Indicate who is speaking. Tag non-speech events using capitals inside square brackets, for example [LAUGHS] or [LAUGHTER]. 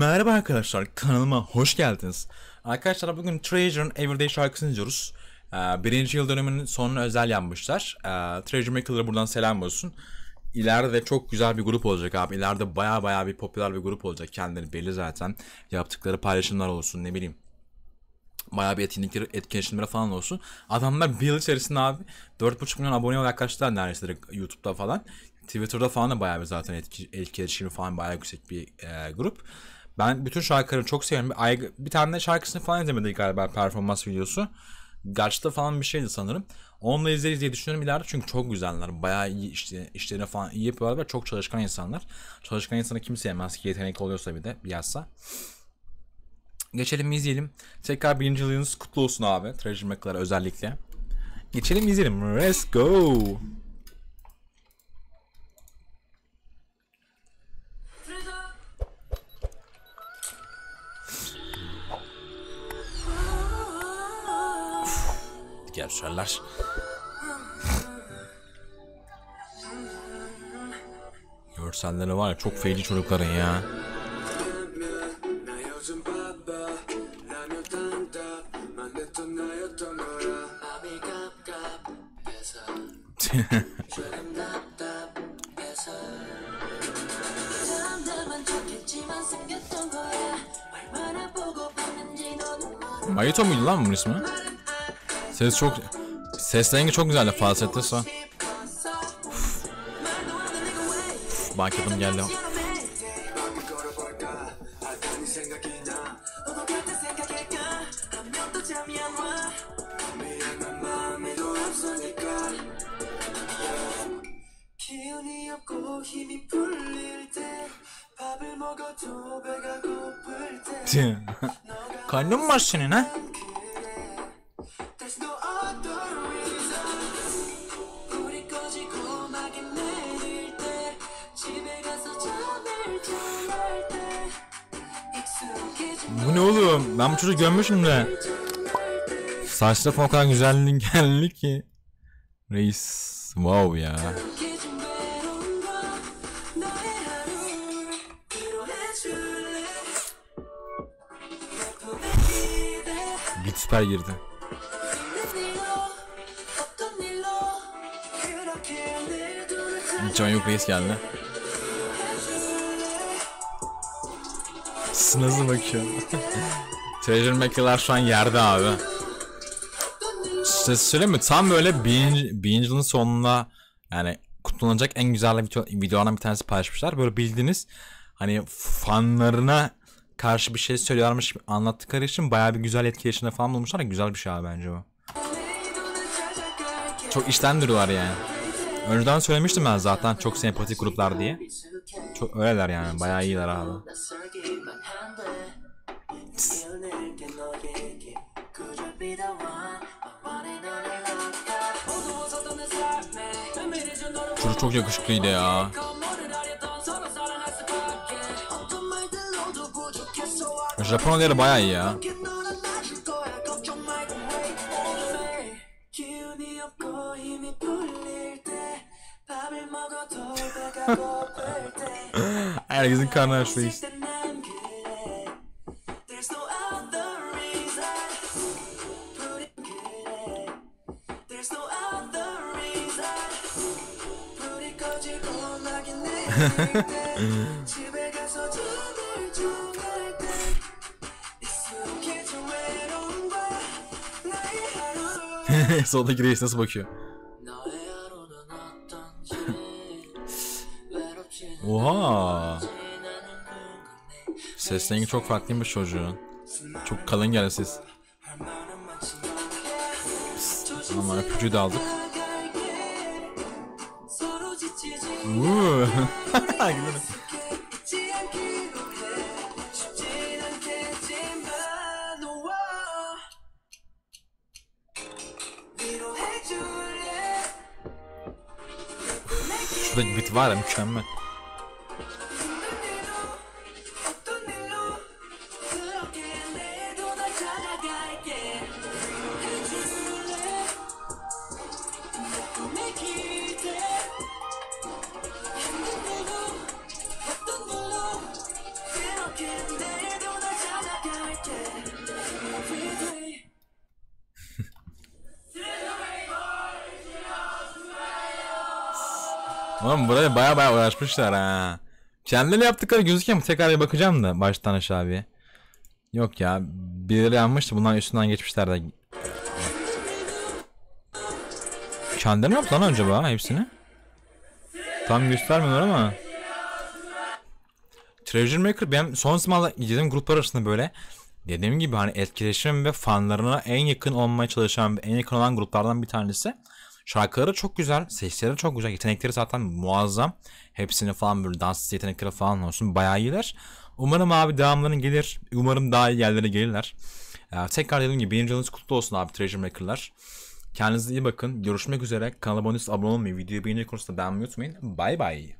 Speaker 1: Merhaba arkadaşlar kanalıma hoş geldiniz. Arkadaşlar bugün Treasure'ın Everyday şarkısını dinliyoruz. Ee, birinci yıl dönümünün sonuna özel yapmışlar. Ee, Treasure Maker'lara buradan selam olsun. İleride de çok güzel bir grup olacak abi. İleride baya baya bir popüler bir grup olacak. Kendileri belli zaten. Yaptıkları paylaşımlar olsun ne bileyim. Bayağı bir etkinlikleri, etkileşimleri falan olsun. Adamlar bir yıl içerisinde abi 4,5 milyon abone yaklaştılar neredeyse direkt YouTube'da falan. Twitter'da falan da bayağı bir zaten etki, etkileşimi falan bayağı yüksek bir e, grup. Ben bütün şarkıları çok seviyorum. Bir, bir tane de şarkısını falan izlemedik galiba performans videosu. Garç'ta falan bir şeydi sanırım. Onu da izleriz diye düşünüyorum ileride çünkü çok güzeller. Bayağı iyi işte, işlerini falan iyi yapıyorlar ve çok çalışkan insanlar. Çalışkan insanı kim sevmez ki yetenekli oluyorsa bir de yazsa. Geçelim izleyelim. Tekrar birinci yılınız kutlu olsun abi. Treasure özellikle. Geçelim izleyelim. Let's go. gevşerler. Görselleri var ya çok feyli çocukların ya. [LAUGHS] Mayuto muydu lan bunun ismi? Ses çok... Ses rengi çok güzeldi falsette sonra. Banketim geldi. Karnın mı var senin ha? Bu ne oğlum? Ben bu çocuğu görmüşüm de. Saçları falan o kadar güzellik [LAUGHS] geldi ki. Reis. Wow ya. Bit süper girdi. Can Yok Reis geldi. Nasıl bakıyor? [LAUGHS] Treasure Maker'lar şu an yerde abi. Size söyleyeyim mi? Tam böyle birinci, birinci yılın sonunda yani kutlanacak en güzel video, videolardan bir tanesi paylaşmışlar. Böyle bildiğiniz hani fanlarına karşı bir şey söylüyorlarmış anlattıkları için bayağı bir güzel etkileşimde falan bulmuşlar. Güzel bir şey abi bence bu. Çok işten duruyorlar yani. Önceden söylemiştim ben zaten çok sempatik gruplar diye. Çok öyleler yani bayağı iyiler abi. Çocuk çok yakışıklıydı ya.
Speaker 2: Japon
Speaker 1: olayları baya iyi ya. [LAUGHS] Herkesin karnı
Speaker 2: açmış. [LAUGHS]
Speaker 1: Soldaki reis nasıl bakıyor? Oha! Ses rengi çok farklıymış çocuğun. Çok kalın
Speaker 3: gelsiz.
Speaker 1: Ama öpücüğü de aldık.
Speaker 2: Uh. Vagy mit vár, nem semmit.
Speaker 1: Oğlum buraya baya baya uğraşmışlar ha. Kendileri yaptıkları gözüküyor mu? Tekrar bir bakacağım da baştan aşağı bir. Yok ya. Birileri yanmıştı. Bunların üstünden geçmişler de. Kendileri mi yaptı lan acaba hepsini? Tam göstermiyorlar ama. Treasure Maker benim son zamanlarda izlediğim gruplar arasında böyle dediğim gibi hani etkileşim ve fanlarına en yakın olmaya çalışan en yakın olan gruplardan bir tanesi. Şarkıları çok güzel, sesleri çok güzel, yetenekleri zaten muazzam. Hepsini falan böyle dans yetenekleri falan olsun bayağı iyiler. Umarım abi devamları gelir. Umarım daha iyi yerlere gelirler. Ee, tekrar dediğim gibi birinci yılınız kutlu olsun abi Treasure Maker'lar. Kendinize iyi bakın. Görüşmek üzere. Kanala abone olmayı, videoyu beğenmeyi konusunda beğenmeyi unutmayın. Bye bye.